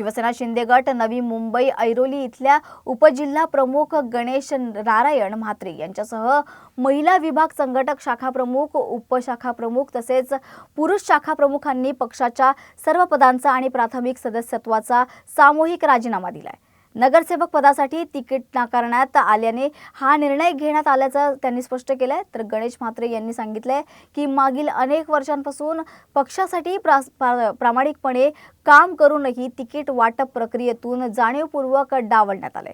शिवसेना शिंदे गट नवी मुंबई ऐरोली इथल्या उपजिल्हा प्रमुख गणेश नारायण म्हात्रे यांच्यासह महिला विभाग संघटक शाखा प्रमुख उपशाखा प्रमुख तसेच पुरुष शाखा प्रमुखांनी पक्षाच्या सर्व पदांचा आणि प्राथमिक सदस्यत्वाचा सामूहिक राजीनामा दिलाय. नगरसेवक पदासाठी तिकीट नाकारण्यात आल्याने हा निर्णय घेण्यात आल्याचं त्यांनी स्पष्ट केलंय. तर गणेश म्हात्रे यांनी सांगितलंय की मागील अनेक वर्षांपासून पक्षासाठी प्रा- प्रामाणिकपणे काम करूनही तिकीट वाटप प्रक्रियेतून जाणीवपूर्वक डावलण्यात आले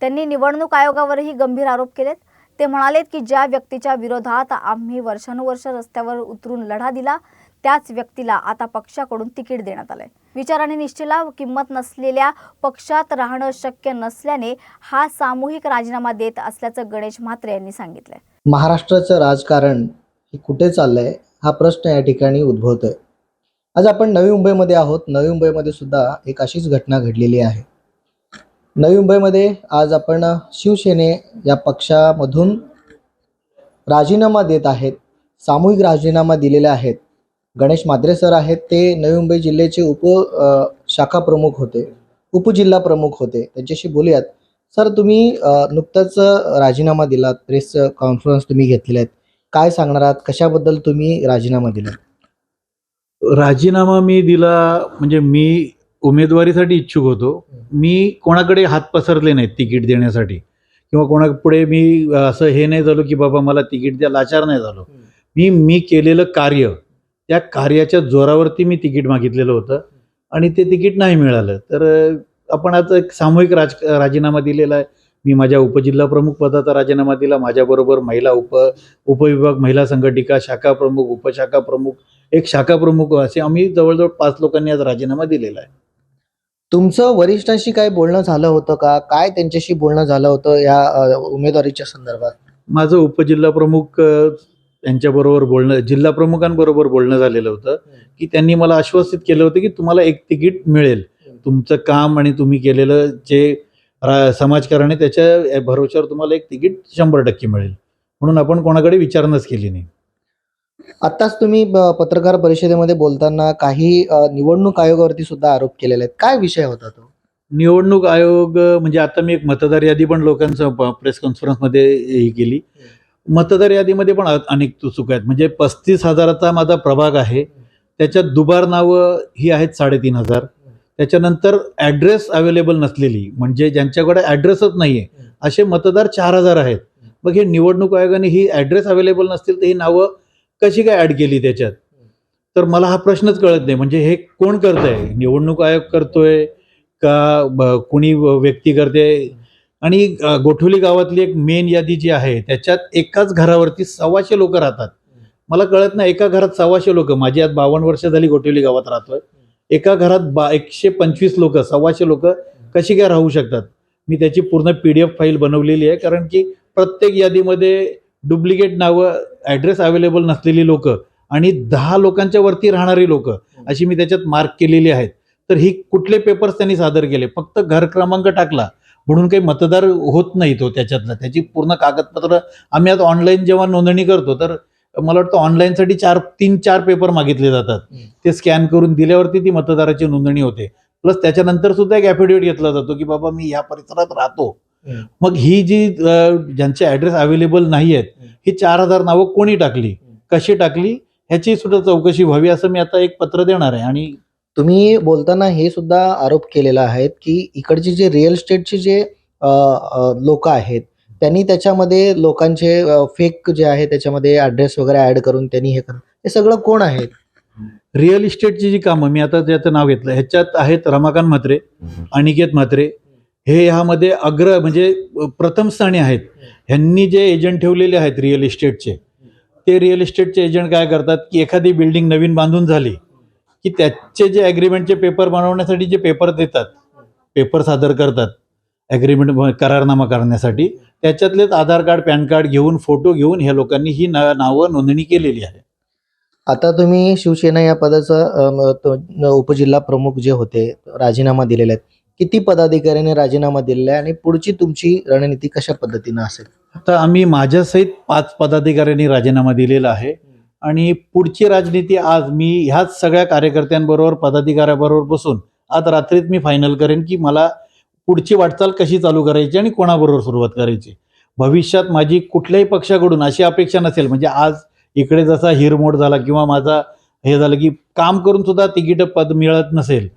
त्यांनी निवडणूक आयोगावरही गंभीर आरोप केलेत. ते म्हणालेत की ज्या व्यक्तीच्या विरोधात आम्ही वर्षानुवर्ष रस्त्यावर उतरून लढा दिला त्याच व्यक्तीला आता पक्षाकडून तिकीट देण्यात आलंय. विचाराने आणि निष्ठेला किंमत नसलेल्या पक्षात राहणं शक्य नसल्याने हा सामूहिक राजीनामा देत असल्याचं गणेश म्हात्रे यांनी सांगितलंय. महाराष्ट्राचं राजकारण हे कुठे चाललंय हा प्रश्न या ठिकाणी उद्भवतोय. आज आपण नवी मुंबईमध्ये आहोत. नवी मुंबईमध्ये सुद्धा एक अशीच घटना घडलेली आहे. नवी मुंबईमध्ये आज आपण शिवसेने या पक्षामधून राजीनामा देत आहेत सामूहिक राजीनामा दिलेले आहेत. गणेश मात्रे सर आहेत. ते नवी मुंबई जिल्ह्याचे उप शाखा प्रमुख होते. उपजिल्हा प्रमुख होते. त्यांच्याशी बोलूयात. सर तुम्ही नुकताच राजीनामा दिलात. प्रेस कॉन्फरन्स तुम्ही घेतलेले आहेत काय सांगणार आहात? कशाबद्दल तुम्ही राजीनामा दिला? राजीनामा मी दिला म्हणजे मी उमेदवारीसाठी इच्छुक होतो. मी कोणाकडे हात पसरले नाहीत तिकीट देण्यासाठी. किंवा कोणापुढे मी असं हे नाही झालो की बाबा मला तिकीट द्या लाचार नाही झालो. मी मी केलेलं कार्य त्या कार्याच्या जोरावरती मी तिकीट मागितलेलं होतं आणि ते तिकीट नाही मिळालं. तर आपण आता एक सामूहिक राज राजीनामा दिलेला आहे. मी माझ्या उपजिल्हा प्रमुख पदाचा राजीनामा दिला. माझ्याबरोबर महिला उप उपविभाग महिला संघटिका शाखा प्रमुख उपशाखा प्रमुख एक शाखा प्रमुख असे आम्ही जवळजवळ पाच लोकांनी आज राजीनामा दिलेला आहे. तुमचं वरिष्ठांशी काय बोलणं झालं होतं का? काय त्यांच्याशी बोलणं झालं होतं या उमेदवारीच्या संदर्भात? माझं उपजिल्हा प्रमुख अ, यांच्याबरोबर बोलणं जिल्हा प्रमुखांबरोबर बोलणं झालेलं होतं की त्यांनी मला आश्वासित केलं होतं की तुम्हाला एक तिकीट मिळेल. तुमचं काम आणि तुम्ही केलेलं जे समाजकारण आहे त्याच्या भरोश्यावर तुम्हाला एक तिकीट शंभर टक्के मिळेल. म्हणून आपण कोणाकडे विचारणच केली नाही. आत्ताच तुम्ही पत्रकार परिषदेमध्ये बोलताना काही निवडणूक आयोगावरती सुद्धा आरोप केलेले आहेत. काय विषय होता तो? निवडणूक आयोग म्हणजे आता मी एक मतदार यादी पण लोकांचं प्रेस कॉन्फरन्समध्ये हे केली. मतदार यादीमध्ये पण अनेक चुका आहेत. म्हणजे पस्तीस हजाराचा माझा प्रभाग आहे. त्याच्यात दुबार नावं ही आहेत साडेतीन हजार. त्याच्यानंतर ॲड्रेस अवेलेबल नसलेली. म्हणजे ज्यांच्याकडे ॲड्रेसच नाही आहे असे मतदार चार हजार आहेत. मग हे निवडणूक आयोगाने ही ॲड्रेस अवेलेबल नसतील तर ही नावं कशी काय ॲड केली त्याच्यात? तर मला हा प्रश्नच कळत नाही. म्हणजे हे कोण करत आहे निवडणूक आयोग करतोय का ब- कुणी व- व्यक्ती करते? आणि गोठोली गोठवली गावातली एक मेन यादी जी आहे त्याच्यात एकाच घरावरती सव्वाशे लोक राहतात. मला कळत नाही एका घरात सव्वाशे लोक माझी आज बावन्न वर्ष झाली गोठवली गावात राहतोय. एका घरात बा एकशे पंचवीस लोक सव्वाशे लोक कशी काय राहू शकतात? मी त्याची पूर्ण पी डी एफ फाईल बनवलेली आहे कारण की प्रत्येक यादीमध्ये डुप्लिकेट नावं ॲड्रेस अवेलेबल नसलेली लोक आणि दहा लोकांच्या वरती राहणारी लोक अशी मी त्याच्यात मार्क केलेली आहेत. तर ही कुठले पेपर्स त्यांनी सादर केले? फक्त घर क्रमांक टाकला. म्हणून काही मतदार होत नाही तो त्याच्यातला. त्याची पूर्ण कागदपत्र आम्ही आता ऑनलाईन जेव्हा नोंदणी करतो तर मला वाटतं ऑनलाईनसाठी चार तीन चार पेपर मागितले जातात. ते स्कॅन करून दिल्यावरती ती मतदाराची नोंदणी होते. प्लस त्याच्यानंतर सुद्धा एक ॲफिडेविट घेतला जातो की बाबा मी या परिसरात राहतो. मग ही जी ज्यांचे ॲड्रेस अवेलेबल नाही आहेत ही चार हजार नावं कोणी टाकली? कशी टाकली? ह्याची सुद्धा चौकशी व्हावी असं मी आता एक पत्र देणार आहे. आणि तुम्ही बोलताना हे सुद्धा आरोप केलेला आहे की इकडचे जे रिअल इस्टेटचे जे लोक आहेत त्यांनी त्याच्यामध्ये लोकांचे फेक जे आहे त्याच्यामध्ये ॲड्रेस वगैरे ॲड करून त्यांनी हे करून हे सगळं कोण आहेत? रिअल इस्टेटची जी कामं मी आता त्याचं नाव घेतलं ह्याच्यात आहेत रमाकांत म्हात्रे अनिकेत म्हात्रे हे ह्यामध्ये अग्र म्हणजे प्रथम स्थानी आहेत. ह्यांनी जे एजंट ठेवलेले आहेत रिअल इस्टेटचे ते रिअल इस्टेटचे एजंट काय करतात की एखादी बिल्डिंग नवीन बांधून झाली की त्याचे जे ॲग्रीमेंटचे पेपर बनवण्यासाठी जे पेपर देतात पेपर सादर करतात ॲग्रीमेंट करारनामा करण्यासाठी त्याच्यातलेच आधार कार्ड पॅन कार्ड घेऊन फोटो घेऊन ह्या लोकांनी ही ना नावं नोंदणी केलेली आहे. आता तुम्ही शिवसेना या पदाचं उपजिल्हा प्रमुख जे होते राजीनामा दिलेले आहेत किती पदाधिकाऱ्यांनी राजीनामा दिलेला आहे आणि पुढची तुमची रणनीती कशा पद्धतीनं असेल? आता आम्ही माझ्यासहित पाच पदाधिकाऱ्यांनी राजीनामा दिलेला आहे. आणि पुढची राजनीती आज मी ह्याच सगळ्या कार्यकर्त्यांबरोबर पदाधिकाऱ्याबरोबर बसून आज रात्रीत मी फायनल करेन की मला पुढची वाटचाल कशी चालू करायची आणि कोणाबरोबर सुरुवात करायची. भविष्यात माझी कुठल्याही पक्षाकडून अशी अपेक्षा नसेल म्हणजे आज इकडे जसा हिरमोड झाला किंवा माझा हे झालं की काम करून सुद्धा तिकीट पद मिळत नसेल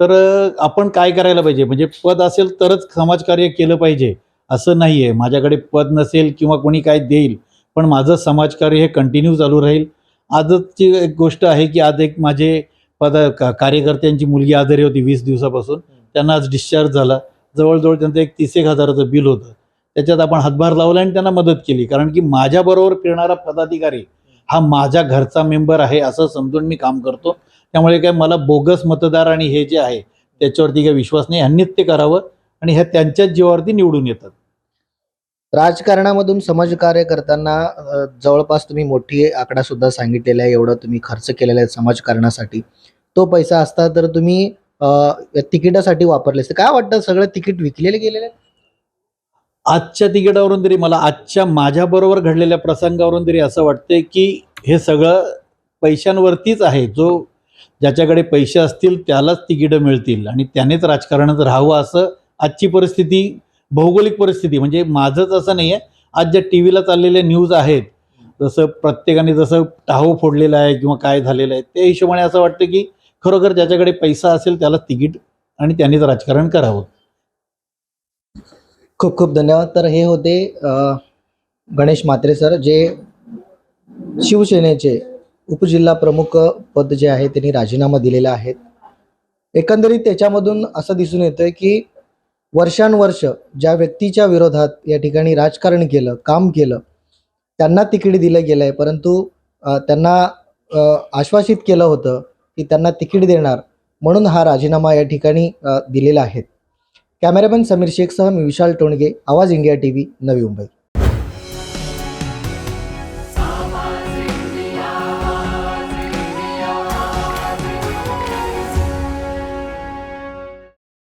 तर आपण काय करायला पाहिजे? म्हणजे पद असेल तरच समाजकार्य केलं पाहिजे असं नाही आहे माझ्याकडे पद नसेल किंवा कोणी काय देईल पण माझं समाजकार्य हे कंटिन्यू चालू राहील. आजची एक गोष्ट आहे की आज एक माझे पद का- कार्यकर्त्यांची मुलगी आजारी होती वीस दिवसापासून. त्यांना आज डिस्चार्ज झाला. जवळजवळ त्यांचं एक तीस एक हजाराचं बिल होतं. त्याच्यात आपण हातभार लावला आणि त्यांना मदत केली. कारण की माझ्याबरोबर फिरणारा पदाधिकारी हा माझ्या घरचा मेंबर आहे असं समजून मी काम करतो. त्यामुळे काय मला बोगस मतदार आणि हे जे आहे त्याच्यावरती काही विश्वास नाही. ह्यांनीच ते करावं आणि ह्या त्यांच्याच जीवावरती निवडून येतात. राजकारणामधून समाजकार्य करताना जवळपास तुम्ही मोठी आकडा सुद्धा सांगितलेला आहे एवढं तुम्ही खर्च केलेला आहे समाजकारणासाठी तो पैसा असता तर तुम्ही तिकिटासाठी वापरले असते. काय वाटतं सगळं तिकीट विकलेले गेलेले आजच्या तिकिटावरून तरी मला आजच्या माझ्याबरोबर घडलेल्या प्रसंगावरून तरी असं वाटतंय की हे सगळं पैशांवरतीच आहे. जो ज्याच्याकडे पैसे असतील त्यालाच तिकीटं मिळतील आणि त्यानेच राजकारणात राहावं असं आजची परिस्थिती भौगोलिक परिस्थिती म्हणजे माझंच असं नाही आहे आज ज्या टी व्हीला चाललेल्या न्यूज आहेत जसं प्रत्येकाने जसं टाहो फोडलेला आहे किंवा काय झालेलं आहे त्या हिशोबाने असं वाटतं की खरोखर ज्याच्याकडे पैसा असेल त्याला तिकीट आणि त्यांनीच राजकारण करावं. खूप खूप धन्यवाद. तर हे होते गणेश म्हात्रे सर जे शिवसेनेचे उपजिल्हा प्रमुख पद जे आहे त्यांनी राजीनामा दिलेला आहे. एकंदरीत त्याच्यामधून असं दिसून येतं की वर्षानुवर्ष ज्या व्यक्तीच्या विरोधात या ठिकाणी राजकारण केलं काम केलं त्यांना तिकीट दिलं गेलं आहे परंतु त्यांना आश्वासित केलं होतं की त्यांना तिकीट देणार म्हणून हा राजीनामा या ठिकाणी दिलेला आहे. कॅमेरामॅन समीर शेखसह मी विशाल टोणगे आवाज India T V Navi Mumbai.